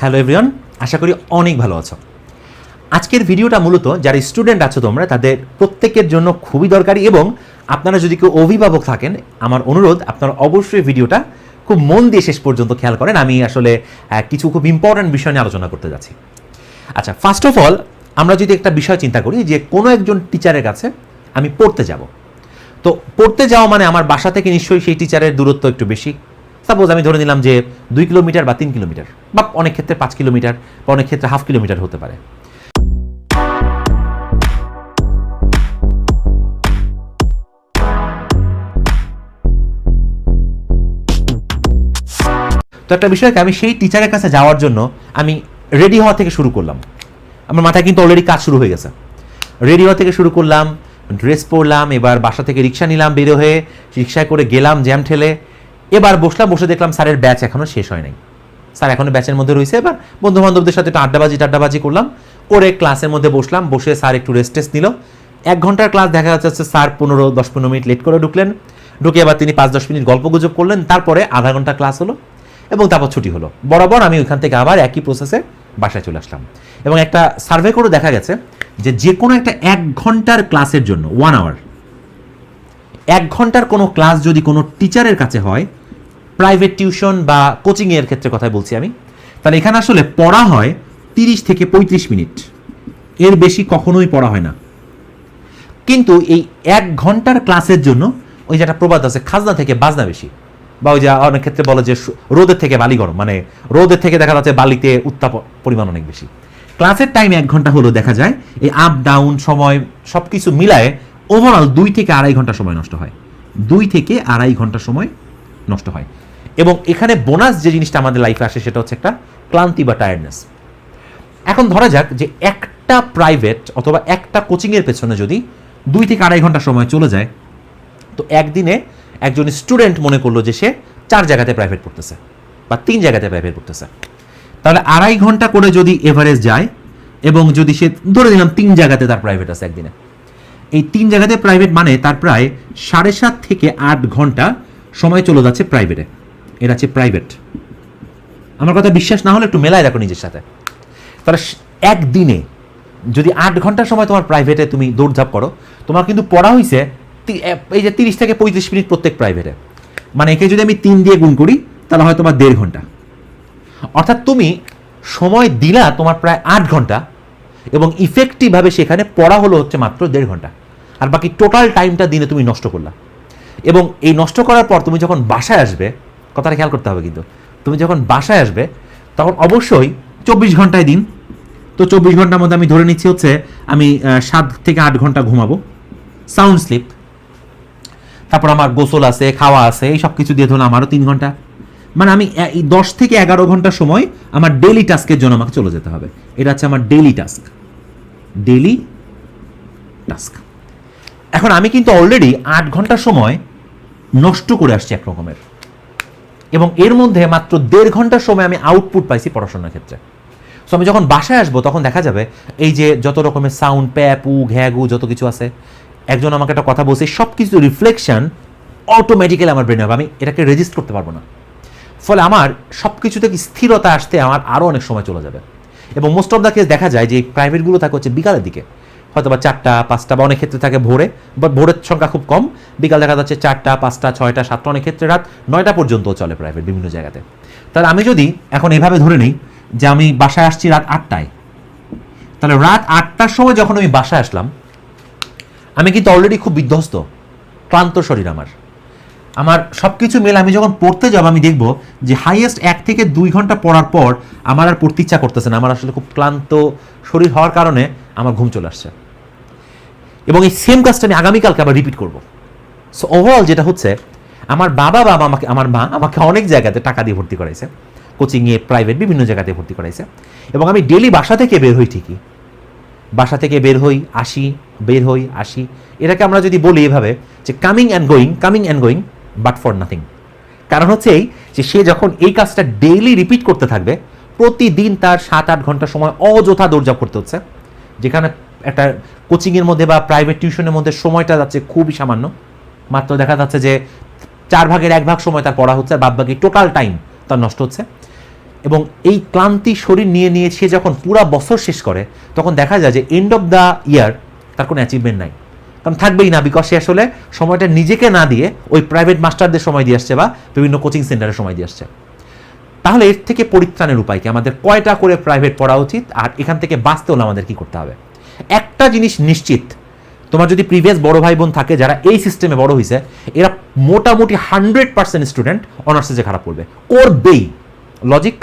Hello everyone আশা করি অনেক ভালো আছো। আজকের ভিডিওটা মূলত যারা স্টুডেন্ট আছো তোমরা, তাদের প্রত্যেকের জন্য খুবই দরকারি এবং আপনারা যদি কেউ অভিভাবক থাকেন, আমার অনুরোধ, আপনারা অবশ্যই ভিডিওটা খুব মন দিয়ে শেষ পর্যন্ত খেয়াল করেন। আমি আসলে কিছু খুব ইম্পর্ট্যান্ট বিষয় নিয়ে আলোচনা করতে যাচ্ছি। আচ্ছা ফার্স্ট অফ অল আমরা যদি একটা বিষয় চিন্তা করি যে কোনো একজন টিচারের কাছে আমি পড়তে যাব। তো পড়তে যাওয়া মানে আমার বাসা থেকে নিশ্চয়ই সেই টিচারের দূরত্ব একটু বেশি। সাপোজ আমি ধরে নিলাম যে দুই কিলোমিটার বা তিন কিলোমিটার বা অনেক ক্ষেত্রে পাঁচ কিলোমিটার বা অনেক ক্ষেত্রে হাফ কিলোমিটার হতে পারে। তো একটা বিষয়কে আমি সেই টিচারের কাছে যাওয়ার জন্য আমি রেডি হওয়া থেকে শুরু করলাম। আমার মাথায় কিন্তু অলরেডি কাজ শুরু হয়ে গেছে। রেডি হওয়া থেকে শুরু করলাম ড্রেস পরলাম, এবার বাসা থেকে রিক্সা নিলাম বের হয়ে, রিক্সায় করে গেলাম জ্যাম ঠেলে। এবার বসলাম, বসে দেখলাম স্যারের ব্যাচ এখনও শেষ হয় নাই। স্যার এখনও ব্যাচের মধ্যে রয়েছে, এবার বন্ধু বান্ধবদের সাথে একটু আড্ডাবাজি টাড্ডাবাজি করলাম, করে ক্লাসের মধ্যে বসলাম, বসে স্যার একটু রেস্ট টেস্ট নিল। এক ঘণ্টার ক্লাস দেখা যাচ্ছে স্যার পনেরো, দশ, পনেরো মিনিট লেট করে ঢুকলেন। ঢুকে এবার তিনি পাঁচ, দশ মিনিট গল্প গুজব করলেন, তারপরে আধা ঘণ্টা ক্লাস হলো এবং তারপর ছুটি হলো। বরাবর আমি ওইখান থেকে আবার একই প্রসেসে বাসায় চলে আসলাম। এবং একটা সার্ভে করে দেখা গেছে যে যে কোনো একটা এক ঘণ্টার ক্লাসের জন্য ওয়ান আওয়ার এক ঘণ্টার কোনো ক্লাস যদি কোনো টিচারের কাছে হয় প্রাইভেট টিউশন বা কোচিং এর ক্ষেত্রে কথাই বলছি আমি। তাহলে এখানে আসলে পড়া হয় তিরিশ থেকে পঁয়ত্রিশ মিনিট। এর বেশি কখনোই পড়া হয় না। কিন্তু এই এক ঘণ্টার ক্লাসের জন্য ওই যে একটা প্রবাদ আছে, খাজনা থেকে বাজনা বেশি। বা ওই যে অনেক ক্ষেত্রে বলে যে রোদের থেকে বালি গরম। মানে রোদের থেকে দেখা যাচ্ছে বালিতে উত্তাপ পরিমাণ অনেক বেশি। ক্লাসের টাইম এক ঘণ্টা হলো দেখা যায়, এই আপ ডাউন সময় সব কিছু মিলায়ে ওভারঅল দুই থেকে আড়াই ঘণ্টা সময় নষ্ট হয়। দুই থেকে আড়াই ঘণ্টা সময় নষ্ট হয়। এবং এখানে বোনাস যে জিনিসটা আমাদের লাইফে আসে সেটা হচ্ছে একটা ক্লান্তি বা টায়ার্ডনেস এখন ধরা যাক যে একটা প্রাইভেট অথবা একটা কোচিংয়ের পেছনে যদি দুই থেকে আড়াই ঘণ্টা সময় চলে যায়, তো একদিনে একজন স্টুডেন্ট মনে করল যে সে চার জায়গাতে প্রাইভেট পড়তেছে বা তিন জায়গাতে প্রাইভেট পড়তেছে। তাহলে আড়াই ঘণ্টা করে যদি এভারেজ যায় এবং যদি সে, ধরে দিলাম তিন জায়গাতে তার প্রাইভেট আছে একদিনে। এই তিন জায়গাতে প্রাইভেট মানে তার প্রায় সাড়ে সাত থেকে আট ঘণ্টা সময় চলে যাচ্ছে প্রাইভেটে এটা হচ্ছে প্রাইভেট আমার কথা বিশ্বাস না হলে একটু মেলায় দেখো নিজের সাথে। তাহলে একদিনে যদি আট ঘণ্টার সময় তোমার প্রাইভেটে তুমি দৌড়ঝাঁপ করো, তোমার কিন্তু পড়া হয়েছে এই যে তিরিশ থেকে পঁয়ত্রিশ মিনিট প্রত্যেক প্রাইভেটে মানে একে যদি আমি তিন দিয়ে গুণ করি, তাহলে হয় তোমার দেড় ঘণ্টা। অর্থাৎ তুমি সময় দিলা তোমার প্রায় আট ঘণ্টা এবং ইফেক্টিভভাবে সেখানে পড়া হলো হচ্ছে মাত্র দেড় ঘণ্টা। আর বাকি টোটাল টাইমটা দিনে তুমি নষ্ট করলা। এবং এই নষ্ট করার পর তুমি যখন বাসায় আসবে কথাটা খেয়াল করতে হবে কিন্তু। তুমি যখন বাসায় আসবে, তখন অবশ্যই চব্বিশ ঘন্টায় দিন। তো চব্বিশ ঘণ্টার মধ্যে আমি ধরে নিচ্ছি হচ্ছে, আমি সাত থেকে আট ঘণ্টা ঘুমাবো। সাউন্ড স্লিপ তারপর আমার গোসল আছে, খাওয়া আছে, এই সব কিছু দিয়ে ধরুন আমারও তিন ঘণ্টা। মানে আমি দশ থেকে এগারো ঘণ্টা সময় আমার ডেলি টাস্কের জন্য আমাকে চলে যেতে হবে। এটা হচ্ছে আমার ডেলি টাস্ক ডেলি টাস্ক এখন আমি কিন্তু অলরেডি আট ঘণ্টা সময় নষ্ট করে আসছি এক রকমের। এবং এর মধ্যে মাত্র দেড় ঘণ্টার সময় আমি আউটপুট পাইছি পড়াশোনার ক্ষেত্রে। সো আমি যখন বাসায় আসব, তখন দেখা যাবে এই যে যত রকমের সাউন্ড প্যাপু ঘ্যাগু যত কিছু আছে, একজন আমাকে একটা কথা বলছে সব কিছু রিফ্লেকশন অটোমেটিক্যালি আমার ব্রেনে হবে। আমি এটাকে রেজিস্ট করতে পারব না। ফলে আমার সব কিছু থেকে স্থিরতা আসতে আমার আরও অনেক সময় চলে যাবে। এবং মোস্ট অফ দ্য কেস দেখা যায় যে প্রাইভেটগুলো থাকে হচ্ছে বিকালের দিকে। হয়তো বা চারটা, পাঁচটা বা অনেক ক্ষেত্রে থাকে ভোরে বা ভোরের সংখ্যা খুব কম। বিকাল দেখা যাচ্ছে চারটা, পাঁচটা, ছয়টা, সাতটা অনেক ক্ষেত্রে রাত নয়টা পর্যন্ত চলে প্রাইভেট বিভিন্ন জায়গাতে। তাহলে আমি যদি এখন এভাবে ধরে নিই যে আমি বাসায় আসছি রাত আটটায়, তাহলে রাত আটটার সময় যখন আমি বাসায় আসলাম, আমি কিন্তু অলরেডি খুব বিধ্বস্ত, ক্লান্ত শরীর আমার। আমার সব কিছু মেলে আমি যখন পড়তে যাব, আমি দেখব যে হাইয়েস্ট এক থেকে দুই ঘণ্টা পড়ার পর আমার আর পড়তে ইচ্ছা করতেছে না। আমার আসলে খুব ক্লান্ত শরীর হওয়ার কারণে আমার ঘুম চলে আসছে। এবং এই সেম কাজটা আমি আগামীকালকে আবার রিপিট করব। সো ওভারঅল যেটা হচ্ছে, আমার বাবা বা আমাকে, আমার মা আমাকে অনেক জায়গাতে টাকা দিয়ে ভর্তি করাইছে। কোচিংয়ে প্রাইভেট বিভিন্ন জায়গাতে ভর্তি করাইছে। এবং আমি ডেলি বাসা থেকে বের হই ঠিকই। বাসা থেকে বের হই, আসি, বের হই, আসি। এটাকে আমরা যদি বলি এভাবে যে coming and going coming and going but for nothing কারণ হচ্ছে এই যে সে যখন এই কাজটা ডেইলি রিপিট করতে থাকবে, প্রতিদিন তার সাত আট ঘণ্টা সময় অযথা দৌড়ঝাঁপ করতে হচ্ছে। যেখানে একটা কোচিংয়ের মধ্যে বা প্রাইভেট টিউশনের মধ্যে সময়টা যাচ্ছে খুবই সামান্য। মাত্র দেখা যাচ্ছে যে চার ভাগের এক ভাগ সময় তার পড়া হচ্ছে আর বাদ বাকি টোটাল টাইম তার নষ্ট হচ্ছে। এবং এই ক্লান্তি শরীর নিয়ে নিয়ে সে যখন পুরা বছর শেষ করে, তখন দেখা যায় যে এন্ড অফ দ্য ইয়ার তার কোনো অ্যাচিভমেন্ট নাই। কারণ থাকবেই না বিকজ সে আসলে সময়টা নিজেকে না দিয়ে ওই প্রাইভেট মাস্টারদের সময় দিয়ে আসছে বা বিভিন্ন কোচিং সেন্টারে সময় দিয়ে আসছে। তাহলে এর থেকে পরিত্রাণের উপায় কি? আমাদের কয়টা করে প্রাইভেট পড়া উচিত? আর এখান থেকে বাঁচতে হলে আমাদের কি করতে হবে? একটা জিনিস নিশ্চিত, তোমার যদি প্রিভিয়াস বড় ভাই বোন থাকে যারা এই সিস্টেমে বড় হয়েছে এরা মোটামুটি হান্ড্রেড পার্সেন্ট স্টুডেন্ট অনার্সে যে খারাপ করবে করবেই। লজিক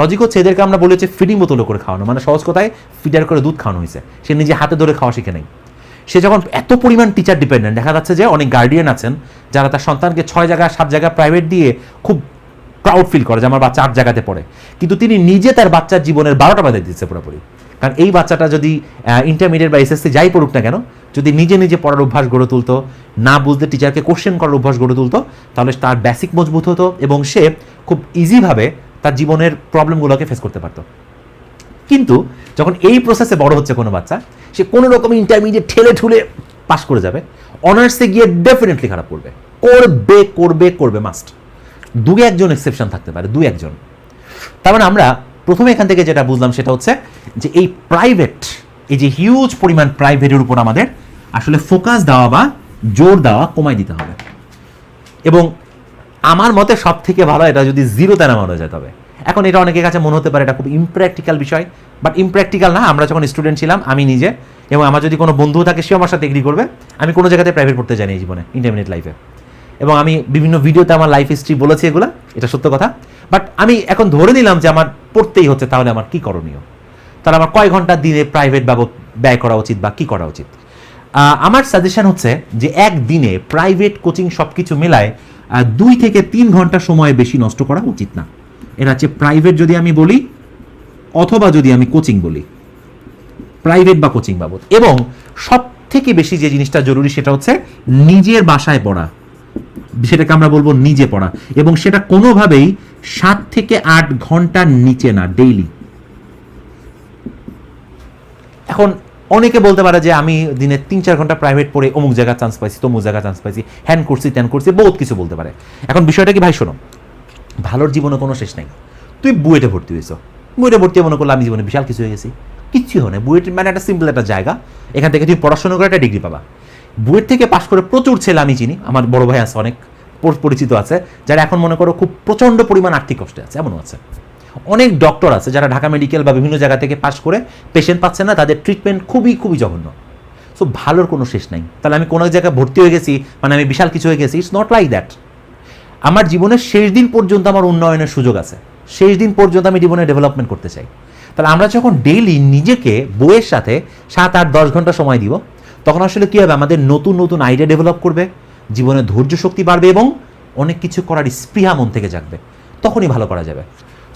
লজিক হচ্ছে এদেরকে আমরা বলেছি ফিডিং বোতলে করে খাওয়ানো। মানে সহজ কথায় ফিডার করে দুধ খাওয়ানো হয়েছে সে নিজে হাতে ধরে খাওয়া শিখে নেই। সে যখন এত পরিমাণ টিচার ডিপেন্ডেন্ট দেখা যাচ্ছে যে অনেক গার্ডিয়ান আছেন, যারা তার সন্তানকে ছয় জায়গায় সাত জায়গায় প্রাইভেট দিয়ে খুব প্রাউড ফিল করে যে আমার বাচ্চা আট জায়গাতে পড়ে। কিন্তু তিনি নিজে তার বাচ্চার জীবনের বারোটা বাজে দিচ্ছে পুরোপুরি। কারণ এই বাচ্চাটা যদি ইন্টারমিডিয়েট বা এসএসসি যাই পড়ুক না কেন, যদি নিজে নিজে পড়ার অভ্যাস গড়ে তুলতো, না বুঝতে টিচারকে কোশ্চেন করার অভ্যাস গড়ে তুলতো, তাহলে তার বেসিক মজবুত হতো এবং সে খুব ইজিভাবে তার জীবনের প্রবলেমগুলোকে ফেস করতে পারতো। কিন্তু যখন এই প্রসেসে বড় হচ্ছে কোনো বাচ্চা, সে কোনো রকম ইন্টারমিডিয়েট ঠেলে ঠুলে পাস করে যাবে অনার্সে গিয়ে ডেফিনেটলি খারাপ করবে। করবে করবে করবে মাস্ট দু একজন এক্সেপশন থাকতে পারে দু একজন। তার মানে আমরা প্রথমে এখান থেকে যেটা বুঝলাম সেটা হচ্ছে যে এই প্রাইভেট এই যে হিউজ পরিমাণ প্রাইভেটের উপর আমাদের আসলে ফোকাস দেওয়া বা জোর দেওয়া কমাই দিতে হবে। এবং আমার মতে সব থেকে ভালো এটা যদি জিরোতে নামানো যায় তবে। এখন এটা অনেকের কাছে মনে হতে পারে এটা খুব ইমপ্র্যাকটিক্যাল বিষয় বাট ইমপ্র্যাকটিক্যাল না, আমরা যখন স্টুডেন্ট ছিলাম, আমি নিজে এবং আমার যদি কোনো বন্ধু থাকে সে আমার সাথে এগ্রি করবে। আমি কোনো জায়গাতে প্রাইভেট পড়তে এই জীবনে ইন্টারমিডিয়েট লাইফে এবং আমি বিভিন্ন ভিডিওতে আমার লাইফ হিস্ট্রি বলেছি এগুলো। এটা সত্য কথা। বাট আমি এখন ধরে নিলাম যে আমার পড়তেই হচ্ছে, তাহলে আমার কি করণীয়? তাহলে আমার কয় ঘণ্টা দিনে প্রাইভেট বাবদ ব্যয় করা উচিত বা কি করা উচিত? আমার সাজেশন হচ্ছে যে একদিনে প্রাইভেট কোচিং সব কিছু মেলায় দুই থেকে তিন ঘণ্টা সময় বেশি নষ্ট করা উচিত না। এটা হচ্ছে প্রাইভেট যদি আমি বলি, অথবা যদি আমি কোচিং বলি। প্রাইভেট বা কোচিং বাবদ। এবং সব থেকে বেশি যে জিনিসটা জরুরি সেটা হচ্ছে নিজের বাসায় পড়া। সেটাকে আমরা বলব নিজে পড়া। এবং সেটা কোনোভাবেই সাত থেকে আট ঘণ্টার নিচে না ডেইলি এখন অনেকে বলতে পারে যে আমি দিনে তিন চার ঘণ্টা প্রাইভেট পড়ে অমুক জায়গায় চান্স পাইছি, তমুক জায়গায় চান্স পাইছি হ্যান করছি ত্যান করছি, বহুত কিছু বলতে পারে। এখন বিষয়টা কি, ভাই, শোনো। ভালোর জীবনে কোনো শেষ নাই। তুই বুয়েটে ভর্তি হয়েছ। বুয়েটে ভর্তি মনে করলে আমি জীবনে বিশাল কিছু হয়ে গেছি। কিচ্ছু হয় না বুয়েট মানে একটা সিম্পল একটা জায়গা। এখান থেকে তুই পড়াশোনা করে একটা ডিগ্রি পাবা। বুয়েট থেকে পাশ করে প্রচুর ছেলে আমি চিনি, আমার বড় ভাই আছে অনেক, পর- পরিচিত আছে, যারা এখন মনে করো খুব প্রচণ্ড পরিমাণ আর্থিক কষ্টে আছে, এমনও আছে। অনেক ডক্টর আছে যারা ঢাকা মেডিকেল বা বিভিন্ন জায়গা থেকে পাশ করে পেশেন্ট পাচ্ছে না, তাদের ট্রিটমেন্ট খুবই খুবই জঘন্য। সো ভালোর কোনো শেষ নাই। তাহলে আমি কোনো জায়গায় ভর্তি হয়ে গেছি মানে আমি বিশাল কিছু হয়ে গেছি ইটস নট লাইক দ্যাট আমার জীবনের শেষ দিন পর্যন্ত আমার উন্নয়নের সুযোগ আছে। শেষ দিন পর্যন্ত আমি জীবনে ডেভেলপমেন্ট করতে চাই। তাহলে আমরা যখন ডেইলি নিজেকে, বইয়ের সাথে সাত আট দশ ঘণ্টা সময় দিব তখন আসলে কী হবে? আমাদের নতুন নতুন আইডিয়া ডেভেলপ করবে, জীবনে ধৈর্য শক্তি বাড়বে এবং অনেক কিছু করার স্পৃহা মন থেকে জাগবে। তখনই ভালো করা যাবে।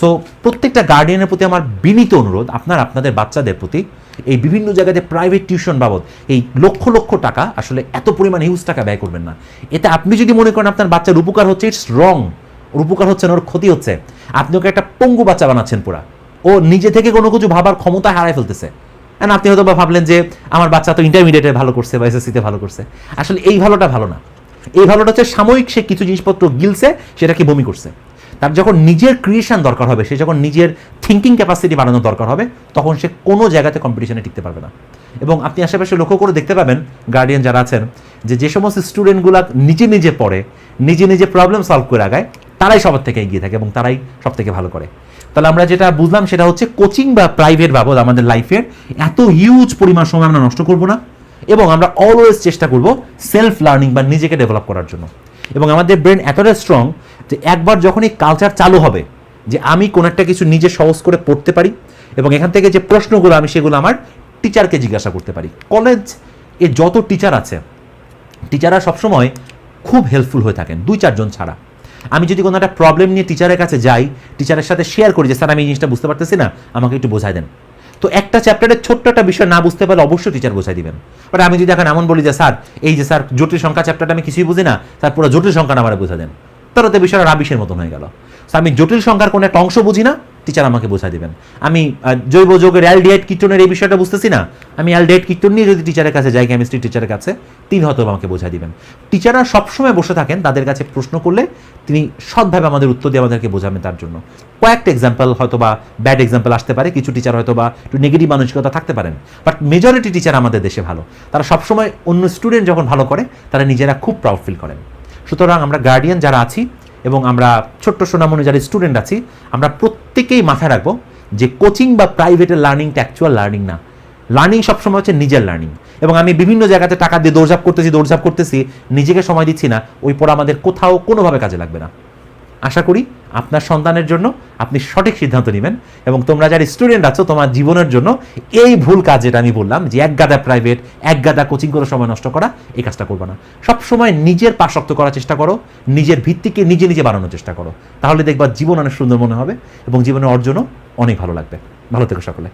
সো প্রত্যেকটা গার্ডিয়ানের প্রতি আমার বিনীত অনুরোধ, আপনার, আপনাদের বাচ্চাদের প্রতি এই বিভিন্ন জায়গাতে প্রাইভেট টিউশন বাবদ এই লক্ষ লক্ষ টাকা আসলে এত পরিমাণ হিউজ টাকা ব্যয় করবেন না। এতে আপনি যদি মনে করেন আপনার বাচ্চার উপকার হচ্ছে ইটস রং ওর উপকার হচ্ছে না, ওর ক্ষতি হচ্ছে, আপনি ওকে একটা পঙ্গু বাচ্চা বানাচ্ছেন পুরা। ও নিজে থেকে কোনো কিছু ভাবার ক্ষমতা হারায় ফেলতেছে। And আপনি হয়তো বা ভাবলেন যে আমার বাচ্চা তো ইন্টারমিডিয়েটে ভালো করছে বা এসএসসিতে ভালো করছে। আসলে এই ভালোটা ভালো না। এই ভালোটা হচ্ছে সাময়িক সে কিছু জিনিসপত্র গিলছে, সেটাকে বমি করছে। তার যখন নিজের ক্রিয়েশন দরকার হবে, সে যখন নিজের থিঙ্কিং ক্যাপাসিটি বাড়ানোর দরকার হবে, তখন সে কোনো জায়গাতে কম্পিটিশনে টিকতে পারবে না। এবং আপনি আশেপাশে লক্ষ্য করে দেখতে পাবেন গার্ডিয়ান যারা আছেন, যে যে সমস্ত স্টুডেন্টগুলো নিজে নিজে পড়ে, নিজে নিজে প্রবলেম সলভ করে আগায়, তারাই সবার থেকে এগিয়ে থাকে এবং তারাই সব থেকে ভালো করে। তাহলে আমরা যেটা বুঝলাম সেটা হচ্ছে কোচিং বা প্রাইভেট বাবদ আমাদের লাইফের এত হিউজ পরিমাণ সময় আমরা নষ্ট করব না এবং আমরা অলওয়েজ চেষ্টা করব সেলফ লার্নিং বা নিজেকে ডেভেলপ করার জন্য। এবং আমাদের ব্রেন এতটা স্ট্রং যে একবার যখন এই কালচার চালু হবে যে আমি কোনো একটা কিছু নিজে সহজ করে পড়তে পারি এবং এখান থেকে যে প্রশ্নগুলো আমি সেগুলো আমার টিচারকে জিজ্ঞাসা করতে পারি। কলেজ এ যত টিচার আছে টিচাররা সবসময় খুব হেল্পফুল হয়ে থাকেন, দুই চারজন ছাড়া। আমি যদি কোনো একটা প্রবলেম নিয়ে টিচারের কাছে যাই টিচারের সাথে শেয়ার করি যে, স্যার, আমি এই জিনিসটা বুঝতে পারতেছি না, আমাকে একটু বোঝাই দেন। তো একটা চ্যাপ্টারের ছোট্ট একটা বিষয় না বুঝতে পারলে অবশ্যই টিচার বোঝাই দিবেন। বাট আমি যদি এখন এমন বলি যে, স্যার, এই যে, স্যার, জটিল সংখ্যা চ্যাপ্টারটা আমি কিছুই বুঝি না, স্যার, পুরো জটিল সংখ্যা আমার বোঝা দেন। তাহলে তো বিষয়টা রাবিশের মতন হয়ে গেল। আমি জটিল সংখ্যার কোনো একটা অংশ বুঝি না টিচার আমাকে বোঝাই দিবেন। আমি জৈব যৌগের অ্যালডিহাইড কিটোনের এই বিষয়টা বুঝতেছি না? আমি অ্যালডিহাইড কিটোন নিয়ে যদি টিচারের কাছে যাই কেমিস্ট্রি টিচারের কাছে, তিনি হয়তো আমাকে বোঝাই দিবেন। টিচাররা সবসময় বসে থাকেন, তাদের কাছে প্রশ্ন করলে তিনি সৎভাবে আমাদের উত্তর দিয়ে আমাদেরকে বোঝাবেন তার জন্য। কয়েকটা এক্সাম্পল হয়তো বা ব্যাড এক্সাম্পল আসতে পারে, কিছু টিচার হয়তো বা একটু নেগেটিভ মানসিকতা থাকতে পারেন। বাট মেজরিটি টিচার আমাদের দেশে ভালো। তারা সবসময় অন্য স্টুডেন্ট যখন ভালো করে, তারা নিজেরা খুব প্রাউড ফিল করেন। সুতরাং আমরা গার্ডিয়ান যারা আছি এবং আমরা ছোট্ট সোনামণি যারা স্টুডেন্ট আছি, আমরা প্রত্যেকেই মাথায় রাখব যে কোচিং বা প্রাইভেটের লার্নিংটা অ্যাকচুয়াল লার্নিং না। লার্নিং সবসময় হচ্ছে নিজের লার্নিং এবং আমি বিভিন্ন জায়গাতে টাকা দিয়ে দৌড়ঝাপ করতেছি দৌড়ঝাপ করতেছি, নিজেকে সময় দিচ্ছি না, ওই পড়া আমাদের কোথাও কোনোভাবে কাজে লাগবে না। আশা করি আপনার সন্তানের জন্য আপনি সঠিক সিদ্ধান্ত নেবেন এবং তোমরা যারা স্টুডেন্ট আছো, তোমার জীবনের জন্য এই ভুল কাজ যেটা আমি বললাম, যে এক গাদা প্রাইভেট এক গাদা কোচিং করে সময় নষ্ট করা, এই কাজটা করবে না। সব সময় নিজের পাশক্ত করার চেষ্টা করো, নিজের ভিত্তিকে নিজে নিজে বানানোর চেষ্টা করো। তাহলে দেখবা জীবন অনেক সুন্দর মনে হবে এবং জীবনের অর্জনও অনেক ভালো লাগবে। ভালো থেকো সকলে।